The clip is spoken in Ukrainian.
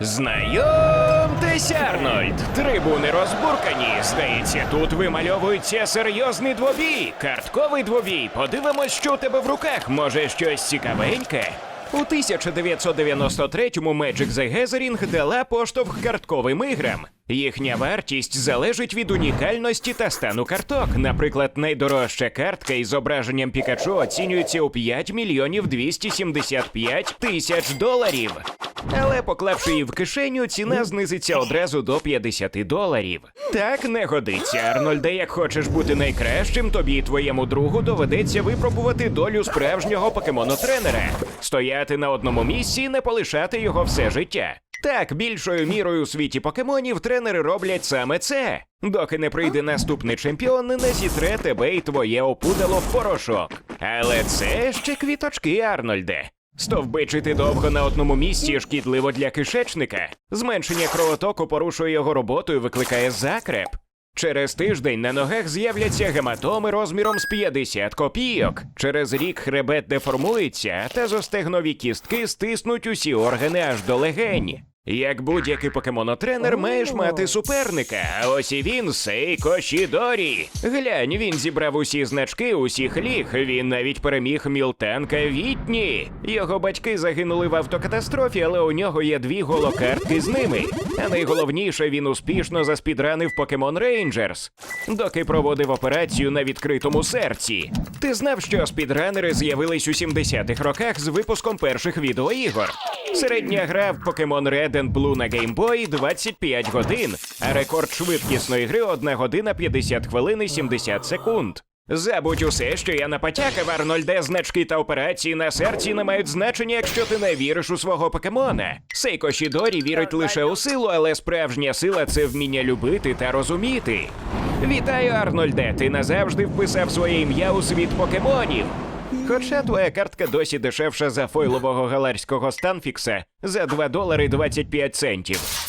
Знайомтесь, Арнольд! Трибуни розбуркані. Здається, тут вимальовується серйозний двобій. Картковий двобій. Подивимось, що у тебе в руках. Може, щось цікавеньке. У 1993-му Magic the Gathering дала поштовх картковим іграм. Їхня вартість залежить від унікальності та стану карток. Наприклад, найдорожча картка із зображенням Пікачу оцінюється у 5 мільйонів 275 тисяч доларів. Але поклавши її в кишеню, ціна знизиться одразу до 50 доларів. Так не годиться, Арнольде. Як хочеш бути найкращим, тобі і твоєму другу доведеться випробувати долю справжнього покемонотренера, стояти на одному місці і не полишати його все життя. Так, більшою мірою у світі покемонів тренери роблять саме це. Доки не прийде наступний чемпіон, не зітре тебе і твоє опудало в порошок. Але це ще квіточки, Арнольде. Стовбичити довго на одному місці шкідливо для кишечника. Зменшення кровотоку порушує його роботу і викликає закреп. Через тиждень на ногах з'являться гематоми розміром з 50 копійок. Через рік хребет деформується, та зостегнові кістки стиснуть усі органи аж до легень. Як будь-який покемонотренер, маєш мати суперника, а ось і він Сейко Шідорі. Глянь, він зібрав усі значки усіх ліг. Він навіть переміг Мілтанка Вітні. Його батьки загинули в автокатастрофі, але у нього є дві голокартки з ними. А найголовніше, він успішно заспідранив Покемон Рейнджерс, доки проводив операцію на відкритому серці. Ти знав, що спідранери з'явились у 70-х роках з випуском перших відеоігор. Середня гра в Pokemon Red and Blue на Game Boy 25 годин, а рекорд швидкісної гри 1 година 50 хвилин і 70 секунд. Забудь усе, що я напотякав, Арнольде, значки та операції на серці не мають значення, якщо ти не віриш у свого покемона. Сейко Шідорі вірить лише у силу, але справжня сила це вміння любити та розуміти. Вітаю, Арнольде! Ти назавжди вписав своє ім'я у світ покемонів. Хоча твоя картка досі дешевша за фойлового галарського станфікса за 2 долари 25 центів.